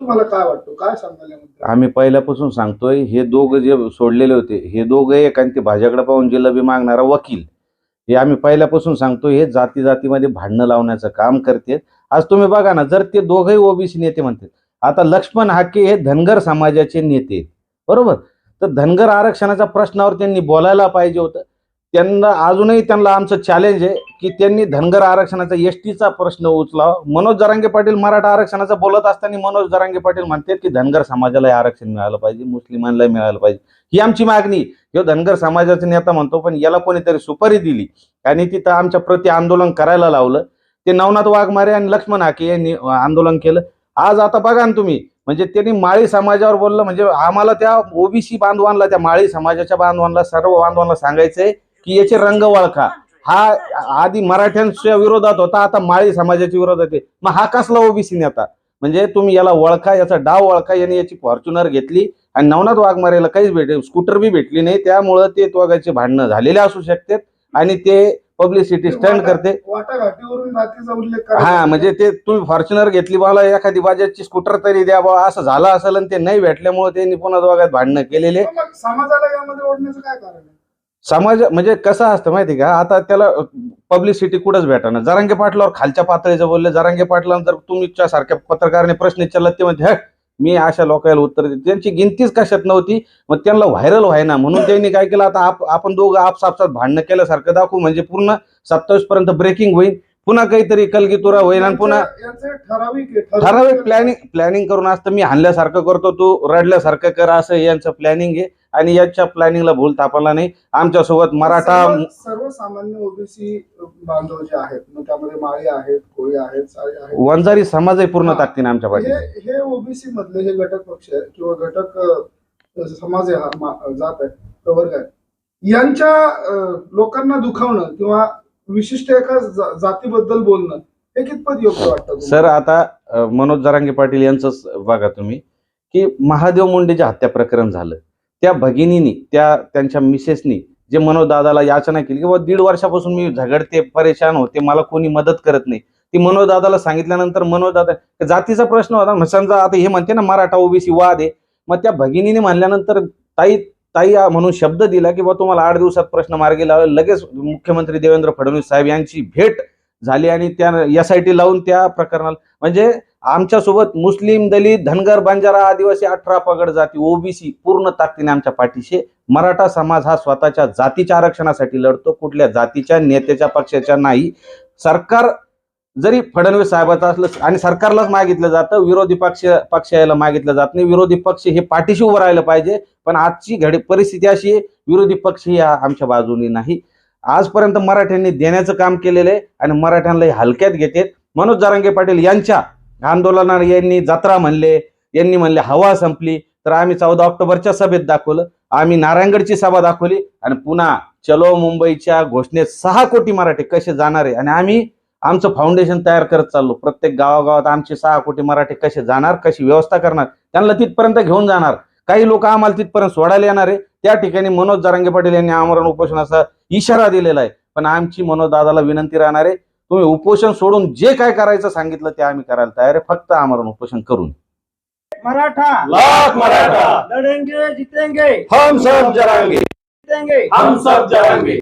तुम्हाला काय वाटतो काय सांगाल यामध्ये? आम्ही पहिल्यापासून सांगतोय हे दोघं जे सोडलेले होते हे दोघं एक आणि ते भाज्याकडे पाहून जिल्लबी मागणारा वकील हे आम्ही पहिल्यापासून सांगतोय हे जाती जातीमध्ये भांडणं लावण्याचं काम करते आज तुम्ही बघा ना जर ते दोघंही ओबीसी नेते म्हणतात आता लक्ष्मण हाके हे धनगर समाजाचे नेते आहेत. बरोबर तर धनगर आरक्षणाच्या प्रश्नावर त्यांनी बोलायला पाहिजे होतं त्यांना अजूनही त्यांना आमचं चॅलेंज आहे की त्यांनी धनगर आरक्षणाचा एस टीचा प्रश्न उचलावा. मनोज जरांगे पाटील मराठा आरक्षणाचा बोलत असताना मनोज जरांगे पाटील म्हणतात की धनगर समाजाला आरक्षण मिळालं पाहिजे मुस्लिमांना मिळालं पाहिजे. ही आमची मागणी आहे. ह्यो धनगर समाजाचा नेता म्हणतो पण याला कोणीतरी सुपारी दिली. आणि तिथं आमच्या प्रति आंदोलन करायला लावलं. ते नवनाथ वाघमारे आणि लक्ष्मण हाके यांनी आंदोलन केलं. आज आता बघा ना तुम्ही म्हणजे त्यांनी माळी समाजावर बोललं म्हणजे आम्हाला त्या ओबीसी बांधवांना त्या माळी समाजाच्या बांधवांना सर्व बांधवांना सांगायचंय की याचे रंग वळखा हा आधी मराठ्यांच्या विरोधात होता आता माळी समाजाच्या विरोधात आहे. मग हा कसला ओबीसी नेता? म्हणजे तुम्ही याला ओळखा याचा डाव ओळखा याने याची फॉर्च्युनर घेतली आणि नवनाथ वाघमारेला काहीच भेटेल स्कूटर बी भेटली नाही. त्यामुळं ते दोघांचे भांडणं झालेले असू शकतात आणि ते पब्लिसिटी स्टंट करते. हा म्हणजे ते तुम्ही फॉर्च्युनर घेतली मला एखादी बाजाजची स्कूटर तरी द्या बा असं झालं असेल आणि ते नाही भेटल्यामुळे त्यांनी पुन्हा दोघात भांडणं केलेले. समाजाला यामध्ये ओढण्याचं काय कारण समाज म्हणजे कसं असतं माहिती का? आता त्याला पब्लिसिटी कुठंच भेटणार जरांगे पाटलावर खालच्या पातळीचं बोलले जरांगे पाटलांना जर तुमच्या सारख्या पत्रकाराने प्रश्न विचारला ते म्हणजे मी अशा लोकांना उत्तर देते. त्यांची गिनतीच कशात नव्हती मग त्यांना व्हायरल व्हायना. म्हणून त्यांनी काय केलं आता आप- आपण दोघं आपसापसात भांडणं केल्यासारखं दाखवू म्हणजे पूर्ण सत्तावीस पर्यंत ब्रेकिंग होईल. पुन्हा काहीतरी कलगीतुरा होईल आणि पुन्हा ठराविक आहे. ठराविक प्लॅनिंग प्लॅनिंग करून असतं मी हाणल्यासारखं करतो तू रडल्यासारखं कर असं यांचं प्लॅनिंग आहे. आणि याच्या प्लॅनिंगला भूल थापाला नाही. आमच्यासोबत मराठा सर्व- सर्वसामान्य ओबीसी बांधव जे आहेत मग त्यामध्ये माळी आहेत कोळी आहेत वंजारी समाजही पूर्ण ताकदीने आमच्या पाठी हे ओबीसी मधले हे घटक पक्ष आहेत किंवा घटक समाज आहे हा जात आहे प्रवर्ग आहे. यांच्या लोकांना दुखावणं किंवा विशिष्ट एका जातीबद्दल बोलणं हे कितपत योग्य वाटतं सर आता मनोज जरांगे पाटील यांचंच बघा तुम्ही की महादेव मुंडेचे हत्या प्रकरण झालं. त्या भगिनीनी त्या त्यांच्या मिसेसनी जे मनोज दादाला याचना केली की दीड वर्षापासून मी झगडते परेशान होते मला कोणी मदत करत नाही. ती मनोज दादाला सांगितल्यानंतर मनोज दादा जातीचा प्रश्न होता समजा आता हे म्हणते ना मराठा ओबीसी वाद आहे. मग त्या भगिनीने म्हणल्यानंतर ताई ताई म्हणून शब्द दिला की बाबा तुम्हाला आठ दिवसात प्रश्न मार्गी लावले. लगेच मुख्यमंत्री देवेंद्र फडणवीस साहेब यांची भेट झाली आणि त्या एस आय टी लावून त्या प्रकरणाला म्हणजे आमच्यासोबत मुस्लिम दलित धनगर बंजारा आदिवासी अठरा पगड जाती ओबीसी पूर्ण ताकदीने आमच्या पाठीशी मराठा समाज हा स्वतःच्या जातीच्या आरक्षणासाठी लढतो. कुठल्या जातीच्या नेत्याच्या पक्षाच्या नाही. सरकार जरी फडणवीस साहेबाचं असलं आणि सरकारलाच मागितलं जातं विरोधी पक्ष पक्ष यायला मागितलं जात नाही. विरोधी पक्ष हे पाठीशी उभं राहिलं पाहिजे पण आजची घडी परिस्थिती अशी आहे विरोधी पक्ष ही आमच्या बाजूने नाही. आजपर्यंत मराठ्यांनी देण्याचं काम केलेलं आहे आणि मराठ्यांना हलक्यात घेते मनोज जारंगे पाटील यांच्या आंदोलनाला यांनी जत्रा म्हणले यांनी म्हणले हवा संपली तर आम्ही चौदा ऑक्टोबरच्या सभेत दाखवलं. आम्ही नारायणगडची सभा दाखवली आणि पुन्हा चलो मुंबईच्या घोषणेत सहा कोटी मराठी कसे जाणार आहे? आणि आम्ही आमचं फाउंडेशन तयार करत चाललो. प्रत्येक गावागावात आमचे सहा कोटी मराठी कसे जाणार कशी व्यवस्था करणार त्यांना तिथपर्यंत घेऊन जाणार. काही लोक आम्हाला तिथपर्यंत सोडायला येणार आहे. त्या ठिकाणी मनोज जरांगे पाटील यांनी आमरण उपोषणाचा इशारा दिलेला आहे. पण आमची मनोज दादाला विनंती राहणार आहे तुम्ही उपोषण सोडून जे काय करायचं सांगितलं ते आम्ही करायला तयार आहे. फक्त आमरण उपोषण करून. मराठा. लाख मराठा. लड़ेंगे जीतेंगे. हम सब जरांगे. जीतेंगे. हम सब जरांगे.